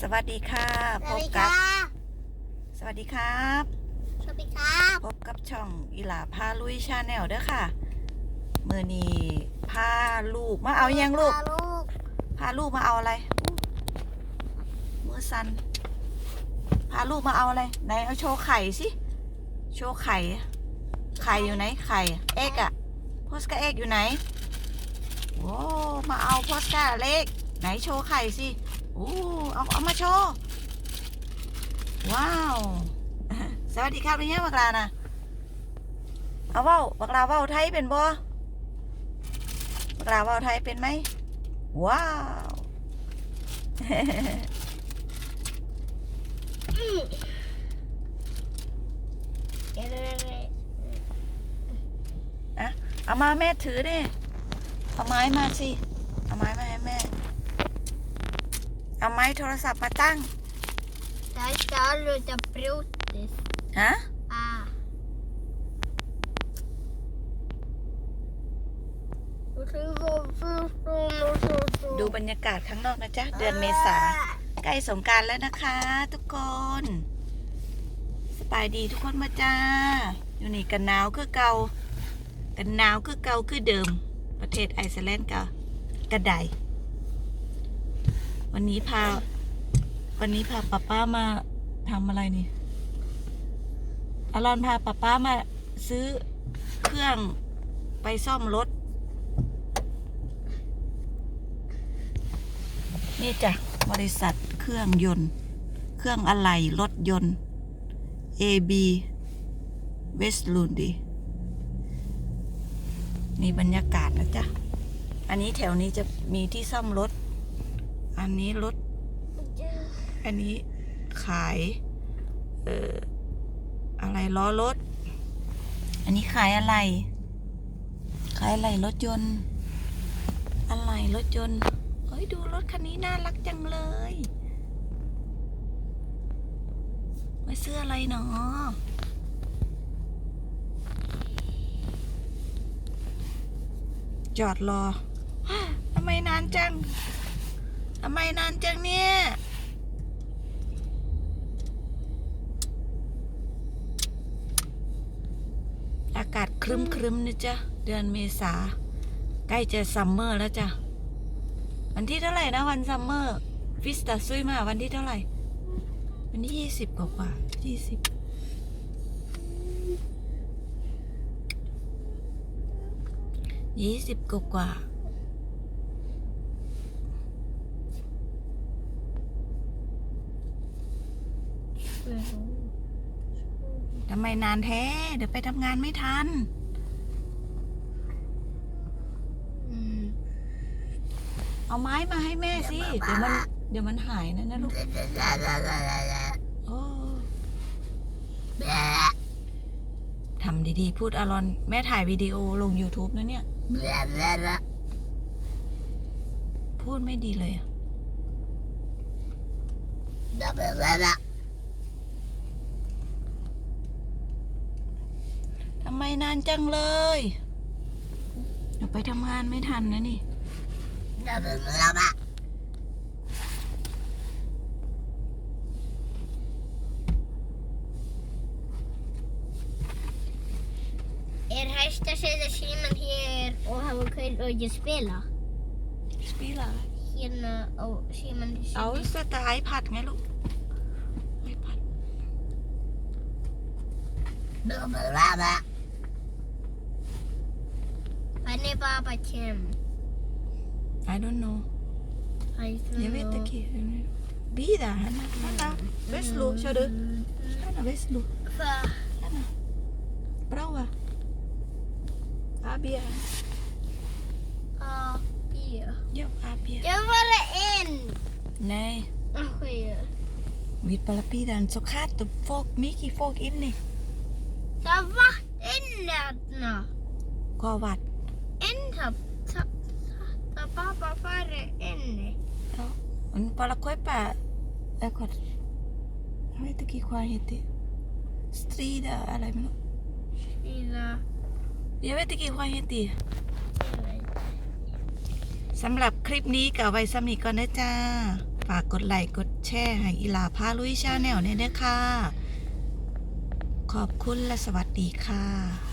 สวัสดีค่ะสพวัสบดีกัค่ะบสวัสดีครับ สวัสดีครับพบกับช่องอีหลาพาลุยชาแนลเด้อค่ะมือนี้พาลูกมาเอายังลูกลูกพาลูกมาเอาอะไรมือสันพาลูกมาเอาอะไรไหนเอาโชว์ไข่สิโชว์ไข่ ไข่อยู่ไหนไข่เอ็กอะโพสกาเอ็กอยู่ไหนโอ้มาเอาโพสกาเล็กไหนโชว์ไข่สิโอ้เอาเอามาโชว์ว้าว สวัสดีครับเป็นยังบักลานะเอาเว้าบักลาเว้าไทยเป็นบ่บักลาเว้าไทยเป็นไหมว้าวเดี๋ยเดี๋ยวเดี๋ยวเอามาแม่ถือดิเอาไม้มาสิ เอาไม้มาให้แม่ เอาไม้โทรศัพท์มาตั้ง Der skal du ta brotes. ฮะ Ah. ดูบรรยากาศข้างนอกนะจ๊ะ เดือนเมษา ใกล้สงกรารแล้วนะคะ ทุกคน สบายดีทุกคนมาจ้า อยู่นี่กันหนาวคือเก่ากันหนาวคือเก่าคือเดิม ประเทศไอซ์แลนด์กับกระได วันนี้พา วันนี้พาป้าป้ามาทำอะไรนี่อารอนพาป้าป้ามาซื้อเครื่องไปซ่อมรถ นี่จ้ะ บริษัทเครื่องยนต์ เครื่องอะไหล่รถยนต์ AB w e s t l u n d นี่บรรยากาศนะจ๊ะ อันนี้แถวนี้จะมีที่ซ่อมรถ อันนี้รถ อันนี้ขาย เอ่อ อะไรล้อรถ อันนี้ขายอะไร ขายอะไรรถยนต์ อะไรรถยนต์ เฮ้ย ดูรถคันนี้น่ารักจังเลยไว้ซื้ออะไรเนาะจอดรอทำไมนานจัง ทำไมนานจังเนี่ยอากาศครึ้มครึ้มนะจ๊ะ เดือนเมษา ใกล้จะซัมเมอร์แล้วจ้ะ วันที่เท่าไหร่นะวันซัมเมอร์ฟิสตาซุยมาวันที่เท่าไหร่ วันที่ยี่สิบกว่ากว่ายี่สิบยี่สิบกว่า ทำไมนานแท้ เดี๋ยวไปทำงานไม่ทันเอาไม้มาให้แม่สิ เดี๋ยวมัน เดี๋ยวมันหายนะนะลูกโอ้ทำดีๆ พูดอารอน แม่ถ่ายวิดีโอลง YouTube นะเนี่ย พูดไม่ดีเลยอะทำไม นานจังเลยเดี๋ยวไปทำงานไม่ทันนะนี่ Er hægt að setja síman hér og hafa kaur og ekki spila? สปีล่ะ Hérna á síman เอาสไตล์ไอพัดไงลูกไอพัด Hvernig baba kem? I don't know Jag vet inte. Bida, Hanna. Hanna. Veslu, kör du? Hanna, Veslu. Hvað? Hanna. Bra. Abia. A, B. Ja, Abia. Jag var en. Nej. Okej. Vid bara bidan så katt och folk, mycket folk inne. Það var inni þarna. Hvað það baba farið inni. Ja. Men bara kaupa eitthvað. Jag vet inte vad det heter. Strida eller något. Síða. Jag vet inte vad det heter. Ég veit. สำหรับคลิปนี้ก็เอาไว้สำนีก่อนนะจ้า ฝากกดไลค์กดแชร์ให้อีหลาพาลุยชาแนลเนี่ยเด้อค่ะขอบคุณและสวัสดีค่ะ